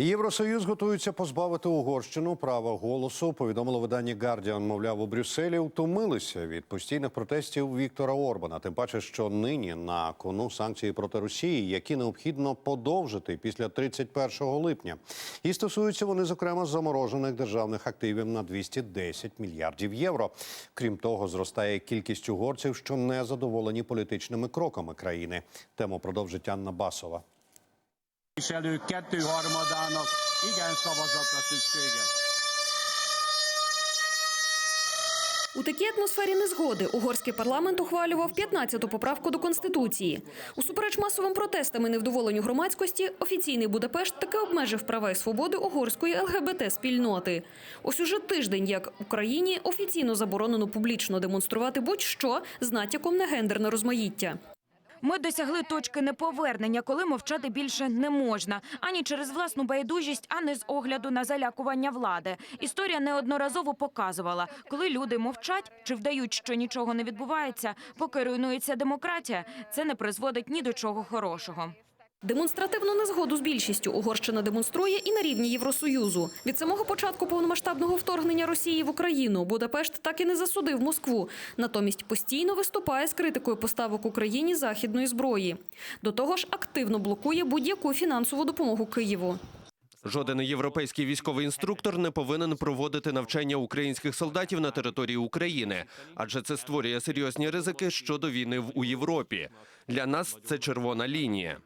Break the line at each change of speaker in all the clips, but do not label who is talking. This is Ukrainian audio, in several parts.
Євросоюз готується позбавити Угорщину права голосу. Повідомило видання Guardian. Мовляв, у Брюсселі втомилися від постійних протестів Віктора Орбана. Тим паче, що нині на кону санкції проти Росії, які необхідно подовжити після 31 липня. І стосуються вони, зокрема, заморожених державних активів на 210 мільярдів євро. Крім того, зростає кількість угорців, що не задоволені політичними кроками країни. Тему продовжить Анна Басова.
Képviselők kettőharmadának igen szavazatra szükséges.
У такій атмосфері незгоди угорський парламент ухвалював 15-ту поправку до конституції. Усупереч масовим протестам і невдоволенню громадськості, офіційний Будапешт таки обмежив права і свободи угорської ЛГБТ спільноти. Ось уже тиждень, як Україні офіційно заборонено публічно демонструвати будь-що з натяком на гендерне розмаїття.
Ми досягли точки неповернення, коли мовчати більше не можна ані через власну байдужість, ані з огляду на залякування влади. Історія неодноразово показувала, коли люди мовчать чи вдають, що нічого не відбувається, поки руйнується демократія, це не призводить ні до чого хорошого.
Демонстративну незгоду з більшістю Угорщина демонструє і на рівні Євросоюзу. Від самого початку повномасштабного вторгнення Росії в Україну Будапешт так і не засудив Москву. Натомість постійно виступає з критикою поставок Україні західної зброї. До того ж, активно блокує будь-яку фінансову допомогу Києву.
Жоден європейський військовий інструктор не повинен проводити навчання українських солдатів на території України, адже це створює серйозні ризики щодо війни у Європі. Для нас це червона лінія.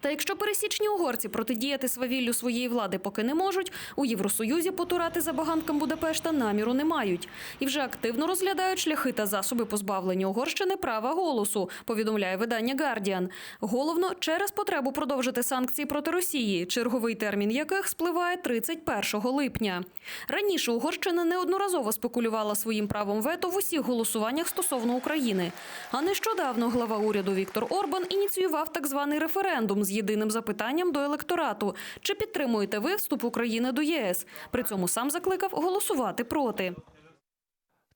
Та якщо пересічні угорці протидіяти свавіллю своєї влади поки не можуть, у Євросоюзі потурати забаганкам Будапешта наміру не мають. І вже активно розглядають шляхи та засоби позбавлення Угорщини права голосу, повідомляє видання «Гардіан». Головно через потребу продовжити санкції проти Росії, черговий термін яких спливає 31 липня. Раніше Угорщина неодноразово спекулювала своїм правом вето в усіх голосуваннях стосовно України. А нещодавно глава уряду Віктор Орбан ініціював так званий референдум з єдиним запитанням до електорату: чи підтримуєте ви вступ України до ЄС? При цьому сам закликав голосувати проти.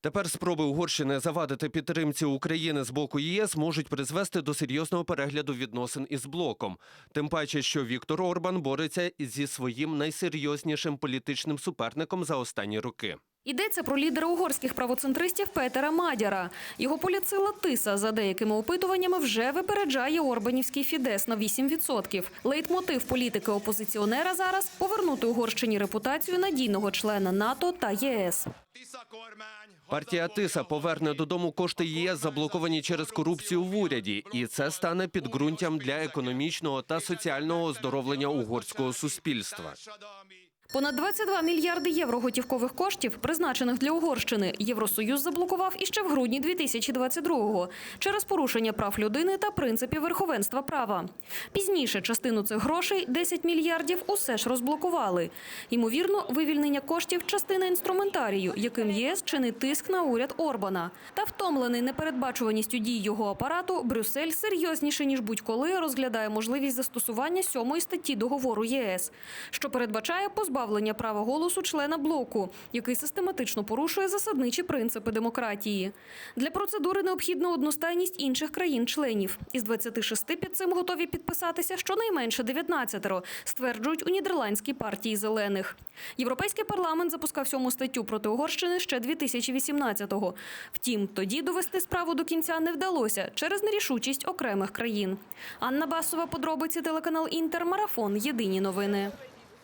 Тепер спроби Угорщини завадити підтримці України з боку ЄС можуть призвести до серйозного перегляду відносин із блоком. Тим паче, що Віктор Орбан бореться зі своїм найсерйознішим політичним суперником за останні роки.
Йдеться про лідера угорських правоцентристів Петера Мадяра. Його поліцила Тиса за деякими опитуваннями вже випереджає Орбанівський Фідес на 8%. Лейтмотив політики опозиціонера зараз повернути Угорщині репутацію надійного члена НАТО та ЄС.
Партія Тиса поверне додому кошти ЄС, заблоковані через корупцію в уряді, і це стане підґрунтям для економічного та соціального оздоровлення угорського суспільства.
Понад 22 мільярди євро готівкових коштів, призначених для Угорщини, Євросоюз заблокував іще в грудні 2022-го через порушення прав людини та принципів верховенства права. Пізніше частину цих грошей, 10 мільярдів, усе ж розблокували. Ймовірно, вивільнення коштів – частина інструментарію, яким ЄС чинить тиск на уряд Орбана. Та втомлений непередбачуваністю дій його апарату, Брюссель серйозніше, ніж будь-коли, розглядає можливість застосування сьомої статті договору ЄС, що передбачає позбавлення права голосу члена блоку, який систематично порушує засадничі принципи демократії. Для процедури необхідна одностайність інших країн-членів. Із 26 під цим готові підписатися щонайменше 19, стверджують у нідерландській партії зелених. Європейський парламент запускав сьому статтю проти Угорщини ще 2018-го. Втім, тоді довести справу до кінця не вдалося через нерішучість окремих країн. Анна Басова, подробиці телеканал Інтер, марафон. Єдині новини.